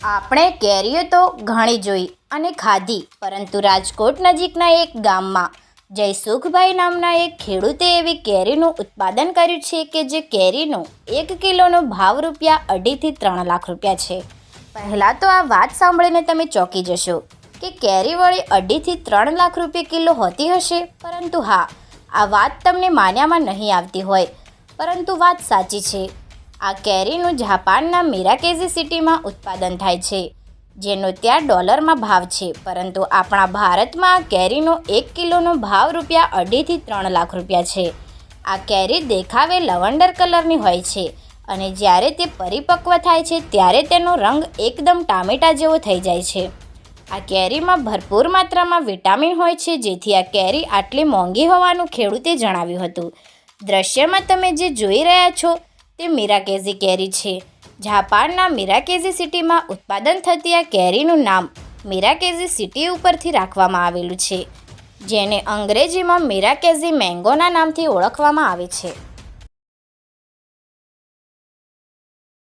આપણે કેરીઓ તો ઘણી જોઈ અને ખાધી, પરંતુ રાજકોટ નજીકના એક ગામમાં, જયસુખભાઈ નામના એક ખેડૂતે એવી કેરીનું ઉત્પાદન કર્યું છે કે જે કેરીનો એક કિલોનો ભાવ રૂપિયા અઢીથી ત્રણ લાખ રૂપિયા છે. પહેલાં તો આ વાત સાંભળીને તમે ચોંકી જશો કે કેરી વળી અઢીથી ત્રણ લાખ રૂપિયા કિલો હોતી હશે, પરંતુ હા, આ વાત તમને માન્યામાં નહીં આવતી હોય, પરંતુ વાત સાચી છે. આ કેરીનું જાપાનના મિરાકેઝી સિટીમાં ઉત્પાદન થાય છે, જેનો ત્યાં ડોલરમાં ભાવ છે. પરંતુ આપણા ભારતમાં આ કેરીનો એક કિલોનો ભાવ રૂપિયા અઢીથી ત્રણ લાખ રૂપિયા છે. આ કેરી દેખાવે લવંડર કલરની હોય છે અને જ્યારે તે પરિપક્વ થાય છે, ત્યારે તેનો રંગ એકદમ ટામેટા જેવો થઈ જાય છે. આ કેરીમાં ભરપૂર માત્રામાં વિટામિન હોય છે, જેથી આ કેરી આટલી મોંઘી હોવાનું ખેડૂતે જણાવ્યું હતું. દ્રશ્યમાં તમે જે જોઈ રહ્યા છો તે મીરાકેઝી કેરી છે. જાપાનના મીરાકેઝી સિટીમાં ઉત્પાદન થતી આ કેરીનું નામ મીરાકેઝી સિટી ઉપરથી રાખવામાં આવેલું છે, જેને અંગ્રેજીમાં મીરાકેઝી મેંગોના નામથી ઓળખવામાં આવે છે.